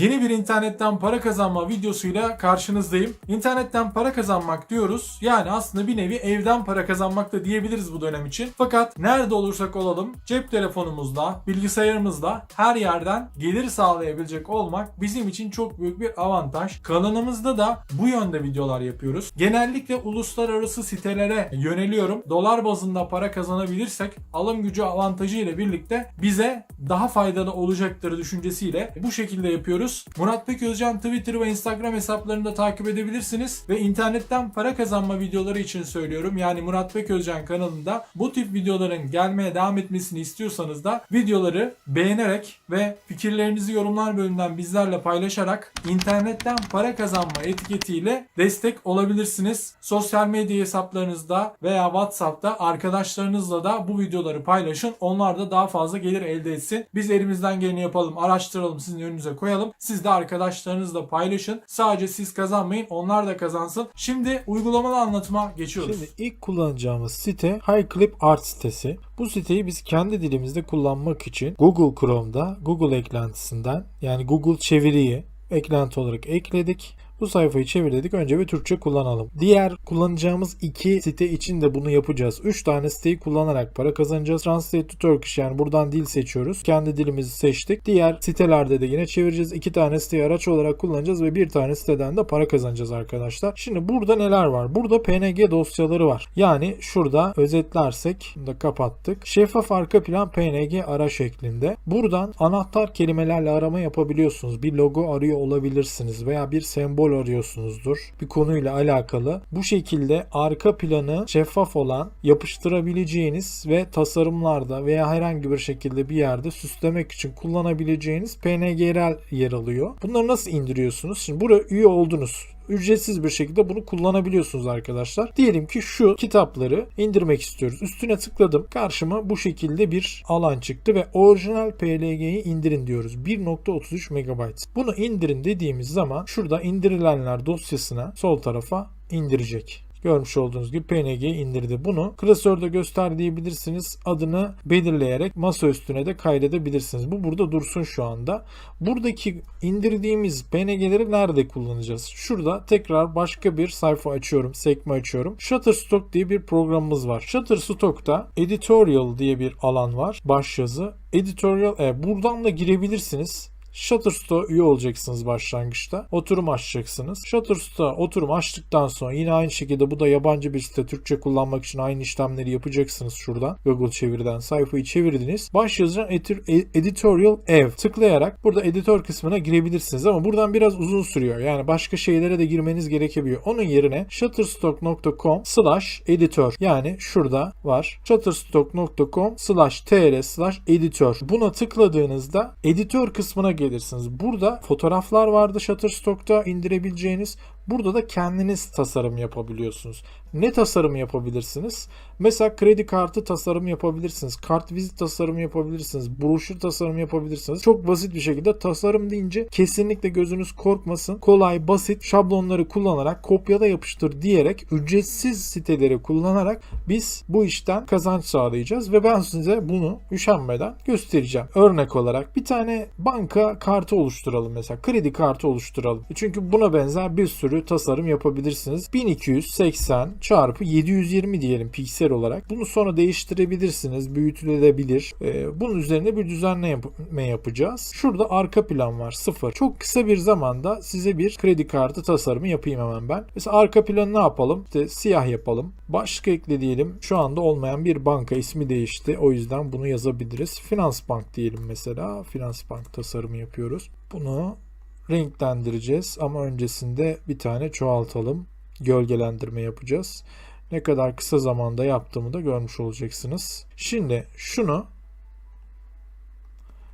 Yeni bir internetten para kazanma videosuyla karşınızdayım. İnternetten para kazanmak diyoruz. Yani aslında bir nevi evden para kazanmak da diyebiliriz bu dönem için. Fakat nerede olursak olalım cep telefonumuzla, bilgisayarımızla her yerden gelir sağlayabilecek olmak bizim için çok büyük bir avantaj. Kanalımızda da bu yönde videolar yapıyoruz. Genellikle uluslararası sitelere yöneliyorum. Dolar bazında para kazanabilirsek alım gücü avantajı ile birlikte bize daha faydalı olacaktır düşüncesiyle bu şekilde yapıyoruz. Murat Pek Özcan Twitter ve Instagram hesaplarını da takip edebilirsiniz ve internetten para kazanma videoları için söylüyorum. Yani Murat Pek Özcan kanalında bu tip videoların gelmeye devam etmesini istiyorsanız da videoları beğenerek ve fikirlerinizi yorumlar bölümünden bizlerle paylaşarak internetten para kazanma etiketiyle destek olabilirsiniz. Sosyal medya hesaplarınızda veya WhatsApp'ta arkadaşlarınızla da bu videoları paylaşın. Onlar da daha fazla gelir elde etsin. Biz elimizden geleni yapalım, araştıralım, sizin önünüze koyalım. Siz de arkadaşlarınızla paylaşın. Sadece siz kazanmayın, onlar da kazansın. Şimdi uygulamalı anlatıma geçiyoruz. Şimdi ilk kullanacağımız site HighClip Art sitesi. Bu siteyi biz kendi dilimizde kullanmak için Google Chrome'da Google eklentisinden yani Google çeviriyi eklenti olarak ekledik. Bu sayfayı çevir dedik. Önce bir Türkçe kullanalım. Diğer kullanacağımız iki site için de bunu yapacağız. 3 tane siteyi kullanarak para kazanacağız. Translate to Turkish yani buradan dil seçiyoruz. Kendi dilimizi seçtik. Diğer sitelerde de yine çevireceğiz. 2 tane siteyi araç olarak kullanacağız ve bir tane siteden de para kazanacağız arkadaşlar. Şimdi burada neler var? Burada PNG dosyaları var. Yani şurada özetlersek bunu da kapattık. Şeffaf arka plan PNG ara şeklinde. Buradan anahtar kelimelerle arama yapabiliyorsunuz. Bir logo arıyor olabilirsiniz veya bir sembol arıyorsunuzdur. Bir konuyla alakalı. Bu şekilde arka planı şeffaf olan yapıştırabileceğiniz ve tasarımlarda veya herhangi bir şekilde bir yerde süslemek için kullanabileceğiniz PNG'ler yer alıyor. Bunları nasıl indiriyorsunuz? Şimdi buraya üye oldunuz ücretsiz bir şekilde bunu kullanabiliyorsunuz arkadaşlar. Diyelim ki şu kitapları indirmek istiyoruz. Üstüne tıkladım. Karşıma bu şekilde bir alan çıktı ve orijinal PLG'yi indirin diyoruz. 1.33 MB. Bunu indirin dediğimiz zaman şurada indirilenler dosyasına sol tarafa indirecek. Görmüş olduğunuz gibi PNG indirdi. Bunu klasörde göster diyebilirsiniz. Adını belirleyerek masa üstüne de kaydedebilirsiniz. Bu burada dursun şu anda. Buradaki indirdiğimiz PNG'leri nerede kullanacağız? Şurada tekrar başka bir sayfa açıyorum. Sekme açıyorum. Shutterstock diye bir programımız var. Shutterstock'ta editorial diye bir alan var. Başyazı. Editorial e, buradan da girebilirsiniz. Shutterstock'a üye olacaksınız başlangıçta. Oturum açacaksınız. Shutterstock'a oturum açtıktan sonra yine aynı şekilde bu da yabancı bir site Türkçe kullanmak için aynı işlemleri yapacaksınız şuradan. Google çeviriden sayfayı çevirdiniz. Baş yazılan Editorial Ev tıklayarak burada editör kısmına girebilirsiniz ama buradan biraz uzun sürüyor. Yani başka şeylere de girmeniz gerekebiliyor. Onun yerine shutterstock.com slash editor yani şurada var. shutterstock.com slash tr slash editor. Buna tıkladığınızda editör kısmına gelirsiniz. Burada fotoğraflar vardı Shutterstock'ta indirebileceğiniz. Burada da kendiniz tasarım yapabiliyorsunuz. Ne tasarım yapabilirsiniz? Mesela kredi kartı tasarım yapabilirsiniz. Kart vizit tasarımı yapabilirsiniz. Broşür tasarım yapabilirsiniz. Çok basit bir şekilde tasarım deyince kesinlikle gözünüz korkmasın. Kolay, basit şablonları kullanarak kopyala yapıştır diyerek ücretsiz siteleri kullanarak biz bu işten kazanç sağlayacağız ve ben size bunu üşenmeden göstereceğim. Örnek olarak bir tane banka kartı oluşturalım mesela. Kredi kartı oluşturalım. Çünkü buna benzer bir sürü tasarım yapabilirsiniz. 1280 çarpı 720 diyelim piksel olarak. Bunu sonra değiştirebilirsiniz. Büyütülebilir. Ee, bunun üzerine bir düzenleme yapacağız. Şurada arka plan var. Sıfır. Çok kısa bir zamanda size bir kredi kartı tasarımı yapayım hemen ben. Mesela arka planı ne yapalım? İşte siyah yapalım. Başka ekle diyelim. Şu anda olmayan bir banka ismi değişti. O yüzden bunu yazabiliriz. Finans Bank diyelim mesela. Finans Bank tasarımı yapıyoruz. Bunu renklendireceğiz ama öncesinde bir tane çoğaltalım. Gölgelendirme yapacağız. Ne kadar kısa zamanda yaptığımı da görmüş olacaksınız. Şimdi şunu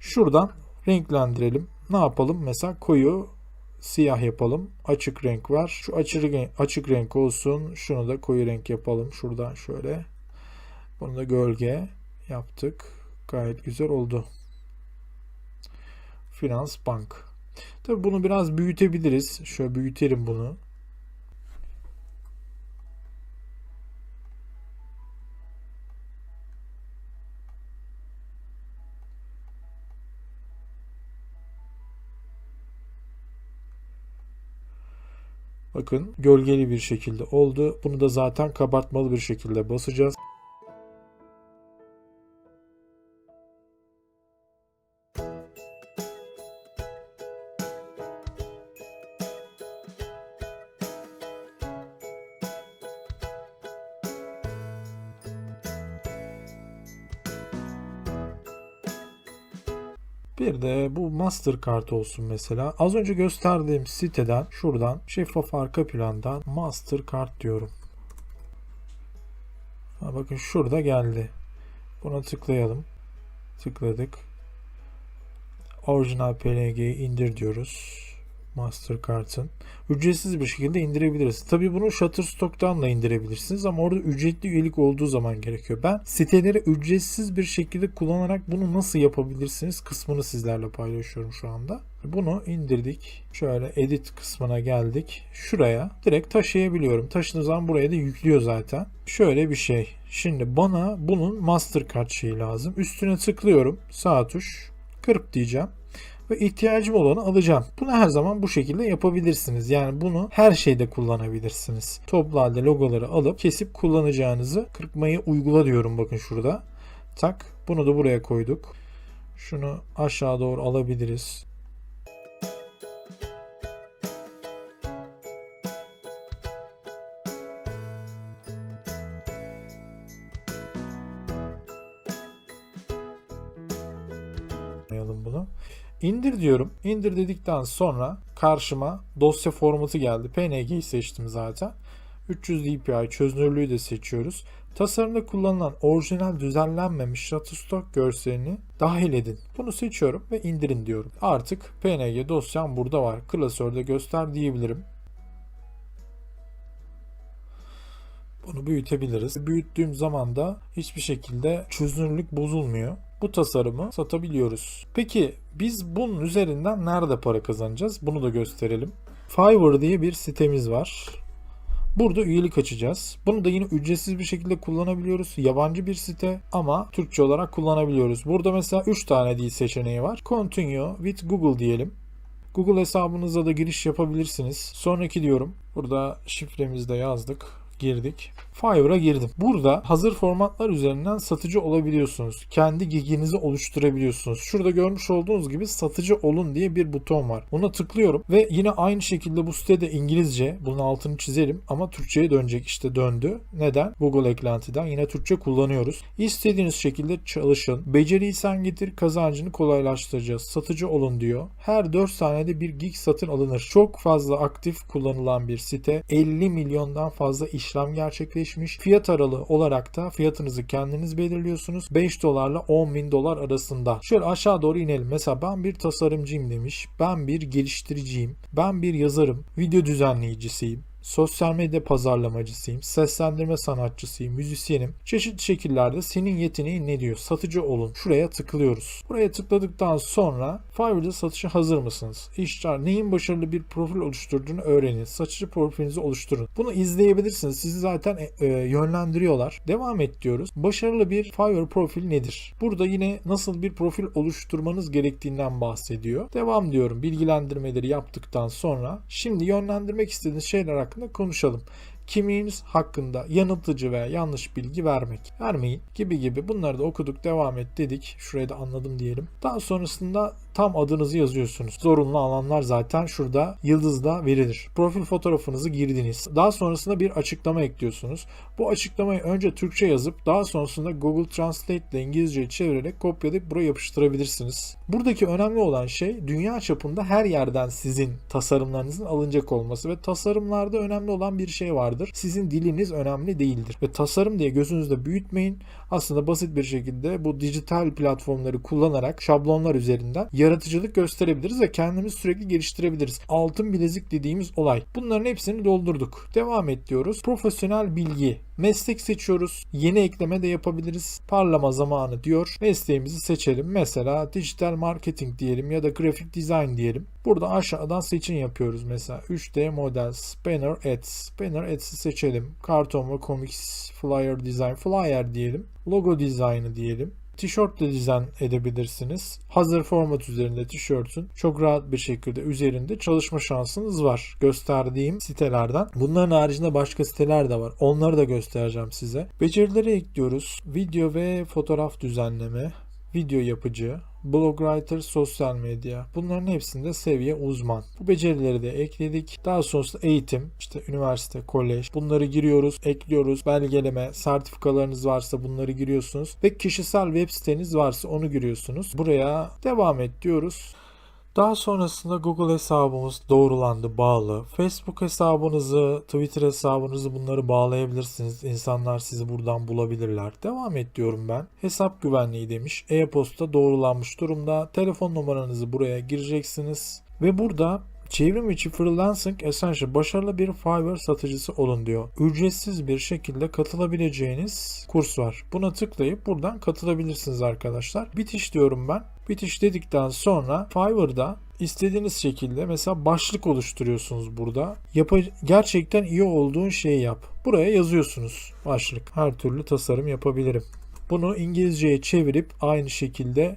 şuradan renklendirelim. Ne yapalım? Mesela koyu siyah yapalım. Açık renk var. Şu açık açık renk olsun. Şunu da koyu renk yapalım. Şuradan şöyle. Bunu da gölge yaptık. Gayet güzel oldu. Finans Bank. Tabi bunu biraz büyütebiliriz. Şöyle büyütelim bunu. Bakın gölgeli bir şekilde oldu. Bunu da zaten kabartmalı bir şekilde basacağız. Mastercard olsun mesela. Az önce gösterdiğim siteden şuradan şeffaf arka plandan Mastercard diyorum. Ha, bakın şurada geldi. Buna tıklayalım. Tıkladık. Orijinal PNG'yi indir diyoruz. Mastercard'ın. Ücretsiz bir şekilde indirebiliriz. Tabii bunu Shutterstock'tan da indirebilirsiniz ama orada ücretli üyelik olduğu zaman gerekiyor. Ben siteleri ücretsiz bir şekilde kullanarak bunu nasıl yapabilirsiniz kısmını sizlerle paylaşıyorum şu anda. Bunu indirdik. Şöyle edit kısmına geldik. Şuraya direkt taşıyabiliyorum. Taşıdığı zaman buraya da yüklüyor zaten. Şöyle bir şey. Şimdi bana bunun Mastercard şeyi lazım. Üstüne tıklıyorum. Sağ tuş. Kırp diyeceğim ve ihtiyacım olanı alacağım. Bunu her zaman bu şekilde yapabilirsiniz. Yani bunu her şeyde kullanabilirsiniz. Toplu halde logoları alıp kesip kullanacağınızı kırpmayı uygula diyorum bakın şurada. Tak. Bunu da buraya koyduk. Şunu aşağı doğru alabiliriz. Yapmayalım bunu. İndir diyorum. İndir dedikten sonra karşıma dosya formatı geldi. PNG'yi seçtim zaten. 300 dpi çözünürlüğü de seçiyoruz. Tasarımda kullanılan orijinal düzenlenmemiş Shutterstock görselini dahil edin. Bunu seçiyorum ve indirin diyorum. Artık PNG dosyam burada var. Klasörde göster diyebilirim. Bunu büyütebiliriz. Büyüttüğüm zaman da hiçbir şekilde çözünürlük bozulmuyor. Bu tasarımı satabiliyoruz. Peki biz bunun üzerinden nerede para kazanacağız? Bunu da gösterelim. Fiverr diye bir sitemiz var. Burada üyelik açacağız. Bunu da yine ücretsiz bir şekilde kullanabiliyoruz. Yabancı bir site ama Türkçe olarak kullanabiliyoruz. Burada mesela 3 tane dil seçeneği var. Continue with Google diyelim. Google hesabınıza da giriş yapabilirsiniz. Sonraki diyorum. Burada şifremizi de yazdık girdik. Fiverr'a girdim. Burada hazır formatlar üzerinden satıcı olabiliyorsunuz. Kendi giginizi oluşturabiliyorsunuz. Şurada görmüş olduğunuz gibi satıcı olun diye bir buton var. Ona tıklıyorum ve yine aynı şekilde bu sitede İngilizce bunun altını çizelim ama Türkçe'ye dönecek işte döndü. Neden? Google eklentiden yine Türkçe kullanıyoruz. İstediğiniz şekilde çalışın. Beceriyi sen getir kazancını kolaylaştıracağız. Satıcı olun diyor. Her 4 saniyede bir gig satın alınır. Çok fazla aktif kullanılan bir site. 50 milyondan fazla işlem gerçekleşmiş. Fiyat aralığı olarak da fiyatınızı kendiniz belirliyorsunuz. 5 dolarla 10 bin dolar arasında. Şöyle aşağı doğru inelim. Mesela ben bir tasarımcıyım demiş. Ben bir geliştiriciyim. Ben bir yazarım. Video düzenleyicisiyim. Sosyal medya pazarlamacısıyım, seslendirme sanatçısıyım, müzisyenim. Çeşitli şekillerde senin yeteneğin ne diyor? Satıcı olun. Şuraya tıklıyoruz. Buraya tıkladıktan sonra Fiverr'da satışa hazır mısınız? İşler neyin başarılı bir profil oluşturduğunu öğrenin. Satıcı profilinizi oluşturun. Bunu izleyebilirsiniz. Sizi zaten e, e, yönlendiriyorlar. Devam et diyoruz. Başarılı bir Fiverr profil nedir? Burada yine nasıl bir profil oluşturmanız gerektiğinden bahsediyor. Devam diyorum. Bilgilendirmeleri yaptıktan sonra şimdi yönlendirmek istediğiniz şeyler hakkında konuşalım. Kimliğiniz hakkında yanıltıcı veya yanlış bilgi vermek, vermeyin gibi gibi bunları da okuduk devam et dedik. Şurayı da anladım diyelim. Daha sonrasında tam adınızı yazıyorsunuz. Zorunlu alanlar zaten şurada yıldızda verilir. Profil fotoğrafınızı girdiniz. Daha sonrasında bir açıklama ekliyorsunuz. Bu açıklamayı önce Türkçe yazıp daha sonrasında Google Translate ile İngilizce'ye çevirerek kopyalayıp buraya yapıştırabilirsiniz. Buradaki önemli olan şey dünya çapında her yerden sizin tasarımlarınızın alınacak olması ve tasarımlarda önemli olan bir şey vardır. Sizin diliniz önemli değildir. Ve tasarım diye gözünüzde büyütmeyin. Aslında basit bir şekilde bu dijital platformları kullanarak şablonlar üzerinden yaratıcılık gösterebiliriz ve kendimizi sürekli geliştirebiliriz. Altın bilezik dediğimiz olay. Bunların hepsini doldurduk. Devam et diyoruz. Profesyonel bilgi. Meslek seçiyoruz. Yeni ekleme de yapabiliriz. Parlama zamanı diyor. Mesleğimizi seçelim. Mesela dijital marketing diyelim ya da grafik design diyelim. Burada aşağıdan seçim yapıyoruz. Mesela 3D Models, Banner Ads. Banner Ads'i seçelim. Karton ve Comics, Flyer Design, Flyer diyelim. Logo Design'ı diyelim. Tişört de dizayn edebilirsiniz. Hazır format üzerinde tişörtün çok rahat bir şekilde üzerinde çalışma şansınız var. Gösterdiğim sitelerden. Bunların haricinde başka siteler de var. Onları da göstereceğim size. Becerileri ekliyoruz. Video ve fotoğraf düzenleme, video yapıcı, blog writer, sosyal medya. Bunların hepsinde seviye uzman. Bu becerileri de ekledik. Daha sonrasında eğitim, işte üniversite, kolej. Bunları giriyoruz, ekliyoruz. Belgeleme, sertifikalarınız varsa bunları giriyorsunuz. Ve kişisel web siteniz varsa onu giriyorsunuz. Buraya devam et diyoruz. Daha sonrasında Google hesabımız doğrulandı, bağlı. Facebook hesabınızı, Twitter hesabınızı bunları bağlayabilirsiniz. İnsanlar sizi buradan bulabilirler. Devam et diyorum ben. Hesap güvenliği demiş. E-posta doğrulanmış durumda. Telefon numaranızı buraya gireceksiniz. Ve burada Çevrim içi Freelancing Essential başarılı bir Fiverr satıcısı olun diyor. Ücretsiz bir şekilde katılabileceğiniz kurs var. Buna tıklayıp buradan katılabilirsiniz arkadaşlar. Bitiş diyorum ben. Bitiş dedikten sonra Fiverr'da istediğiniz şekilde mesela başlık oluşturuyorsunuz burada. Yapa gerçekten iyi olduğun şeyi yap. Buraya yazıyorsunuz başlık. Her türlü tasarım yapabilirim. Bunu İngilizceye çevirip aynı şekilde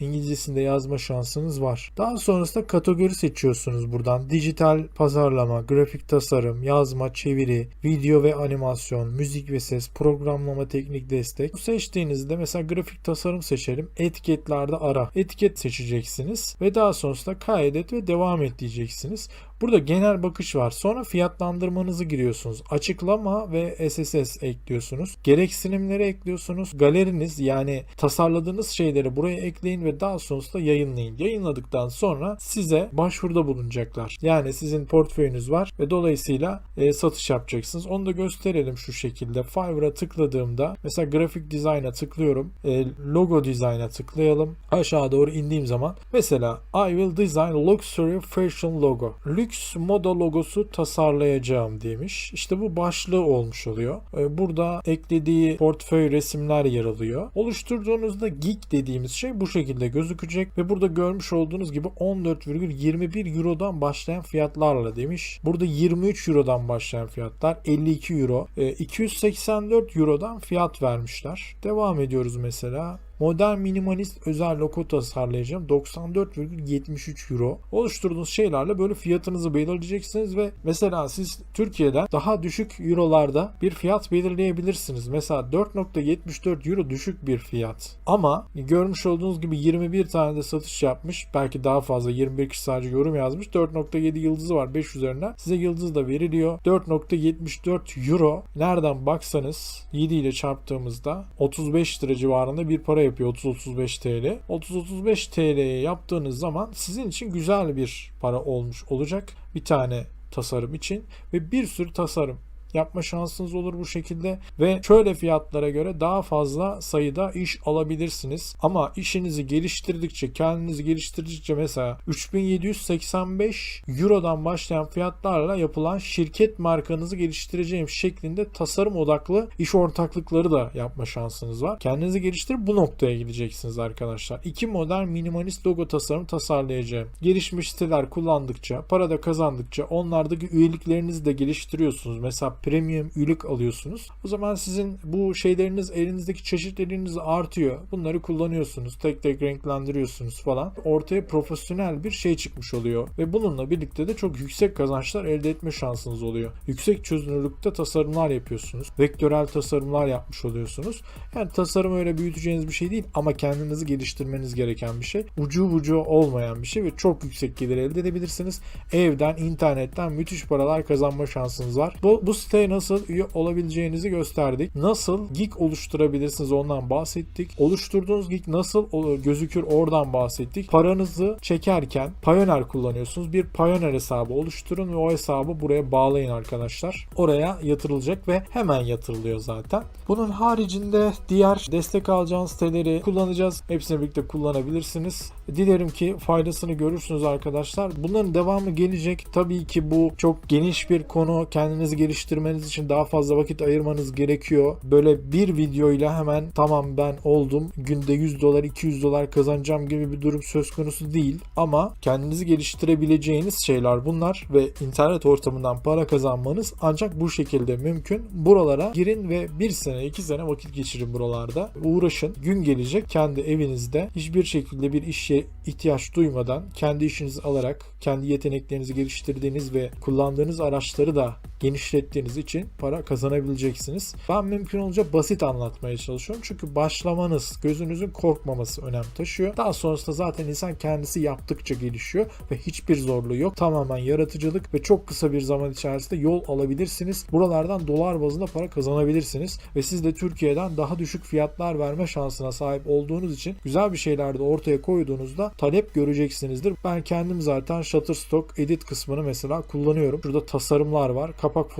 İngilizcesinde yazma şansınız var. Daha sonrasında kategori seçiyorsunuz buradan. Dijital pazarlama, grafik tasarım, yazma, çeviri, video ve animasyon, müzik ve ses, programlama, teknik destek. Bu seçtiğinizde mesela grafik tasarım seçelim. Etiketlerde ara. Etiket seçeceksiniz ve daha sonrasında kaydet ve devam et diyeceksiniz. Burada genel bakış var. Sonra fiyatlandırmanızı giriyorsunuz. Açıklama ve SSS ekliyorsunuz. Gereksinimleri ekliyorsunuz. Galeriniz yani tasarladığınız şeyleri buraya ekleyin ve daha sonrasında yayınlayın. Yayınladıktan sonra size başvuruda bulunacaklar. Yani sizin portföyünüz var ve dolayısıyla e, satış yapacaksınız. Onu da gösterelim şu şekilde. Fiverr'a tıkladığımda mesela grafik dizayna tıklıyorum. E, logo dizayna tıklayalım. Aşağı doğru indiğim zaman mesela I will design luxury fashion logo. Lüks moda logosu tasarlayacağım demiş. İşte bu başlığı olmuş oluyor. E, burada eklediği portföy resimler yer alıyor. Oluşturduğunuzda geek dediğimiz şey bu şekilde gözükecek ve burada görmüş olduğunuz gibi 14,21 Euro'dan başlayan fiyatlarla demiş. Burada 23 Euro'dan başlayan fiyatlar 52 Euro, e, 284 Euro'dan fiyat vermişler. Devam ediyoruz mesela. Modern minimalist özel logo tasarlayacağım. 94,73 euro. Oluşturduğunuz şeylerle böyle fiyatınızı belirleyeceksiniz ve mesela siz Türkiye'den daha düşük eurolarda bir fiyat belirleyebilirsiniz. Mesela 4.74 euro düşük bir fiyat. Ama görmüş olduğunuz gibi 21 tane de satış yapmış. Belki daha fazla 21 kişi sadece yorum yazmış. 4.7 yıldızı var 5 üzerinden. Size yıldız da veriliyor. 4.74 euro nereden baksanız 7 ile çarptığımızda 35 lira civarında bir para yapıyor 30-35 TL. 30-35 TL'ye yaptığınız zaman sizin için güzel bir para olmuş olacak. Bir tane tasarım için ve bir sürü tasarım yapma şansınız olur bu şekilde ve şöyle fiyatlara göre daha fazla sayıda iş alabilirsiniz. Ama işinizi geliştirdikçe, kendinizi geliştirdikçe mesela 3785 Euro'dan başlayan fiyatlarla yapılan şirket markanızı geliştireceğim şeklinde tasarım odaklı iş ortaklıkları da yapma şansınız var. Kendinizi geliştirip bu noktaya gideceksiniz arkadaşlar. İki modern minimalist logo tasarım tasarlayacağım. Gelişmiş siteler kullandıkça, para da kazandıkça onlardaki üyeliklerinizi de geliştiriyorsunuz. Mesela premium üyelik alıyorsunuz. O zaman sizin bu şeyleriniz elinizdeki çeşitleriniz artıyor. Bunları kullanıyorsunuz. Tek tek renklendiriyorsunuz falan. Ortaya profesyonel bir şey çıkmış oluyor. Ve bununla birlikte de çok yüksek kazançlar elde etme şansınız oluyor. Yüksek çözünürlükte tasarımlar yapıyorsunuz. Vektörel tasarımlar yapmış oluyorsunuz. Yani tasarım öyle büyüteceğiniz bir şey değil ama kendinizi geliştirmeniz gereken bir şey. Ucu bucu olmayan bir şey ve çok yüksek gelir elde edebilirsiniz. Evden, internetten müthiş paralar kazanma şansınız var. Bu, bu siteye nasıl üye olabileceğinizi gösterdik. Nasıl geek oluşturabilirsiniz ondan bahsettik. Oluşturduğunuz geek nasıl gözükür oradan bahsettik. Paranızı çekerken Payoneer kullanıyorsunuz. Bir Payoneer hesabı oluşturun ve o hesabı buraya bağlayın arkadaşlar. Oraya yatırılacak ve hemen yatırılıyor zaten. Bunun haricinde diğer destek alacağınız siteleri kullanacağız. Hepsini birlikte kullanabilirsiniz. Dilerim ki faydasını görürsünüz arkadaşlar. Bunların devamı gelecek. Tabii ki bu çok geniş bir konu. Kendinizi geliştirmek geliştirmeniz için daha fazla vakit ayırmanız gerekiyor. Böyle bir videoyla hemen tamam ben oldum günde 100 dolar 200 dolar kazanacağım gibi bir durum söz konusu değil. Ama kendinizi geliştirebileceğiniz şeyler bunlar ve internet ortamından para kazanmanız ancak bu şekilde mümkün. Buralara girin ve bir sene iki sene vakit geçirin buralarda. Uğraşın. Gün gelecek kendi evinizde hiçbir şekilde bir işe ihtiyaç duymadan kendi işinizi alarak kendi yeteneklerinizi geliştirdiğiniz ve kullandığınız araçları da genişlettiğiniz için para kazanabileceksiniz. Ben mümkün olunca basit anlatmaya çalışıyorum. Çünkü başlamanız, gözünüzün korkmaması önem taşıyor. Daha sonrasında zaten insan kendisi yaptıkça gelişiyor ve hiçbir zorluğu yok. Tamamen yaratıcılık ve çok kısa bir zaman içerisinde yol alabilirsiniz. Buralardan dolar bazında para kazanabilirsiniz ve siz de Türkiye'den daha düşük fiyatlar verme şansına sahip olduğunuz için güzel bir şeyler de ortaya koyduğunuzda talep göreceksinizdir. Ben kendim zaten Shutterstock edit kısmını mesela kullanıyorum. Şurada tasarımlar var. Kapak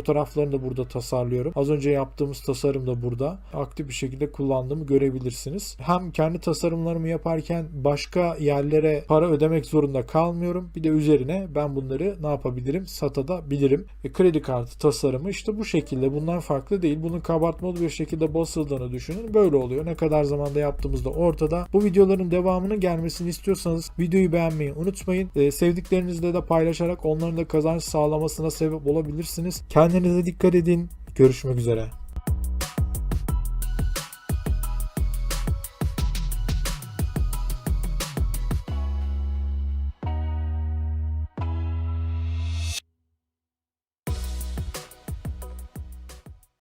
fotoğraflarını da burada tasarlıyorum. Az önce yaptığımız tasarım da burada. Aktif bir şekilde kullandığımı görebilirsiniz. Hem kendi tasarımlarımı yaparken başka yerlere para ödemek zorunda kalmıyorum. Bir de üzerine ben bunları ne yapabilirim? Satabilirim. E, kredi kartı tasarımı işte bu şekilde. Bundan farklı değil. Bunun kabartmalı bir şekilde basıldığını düşünün. Böyle oluyor. Ne kadar zamanda yaptığımızda ortada. Bu videoların devamının gelmesini istiyorsanız videoyu beğenmeyi unutmayın. E, sevdiklerinizle de paylaşarak onların da kazanç sağlamasına sebep olabilirsiniz. Kendinize dikkat edin. Görüşmek üzere.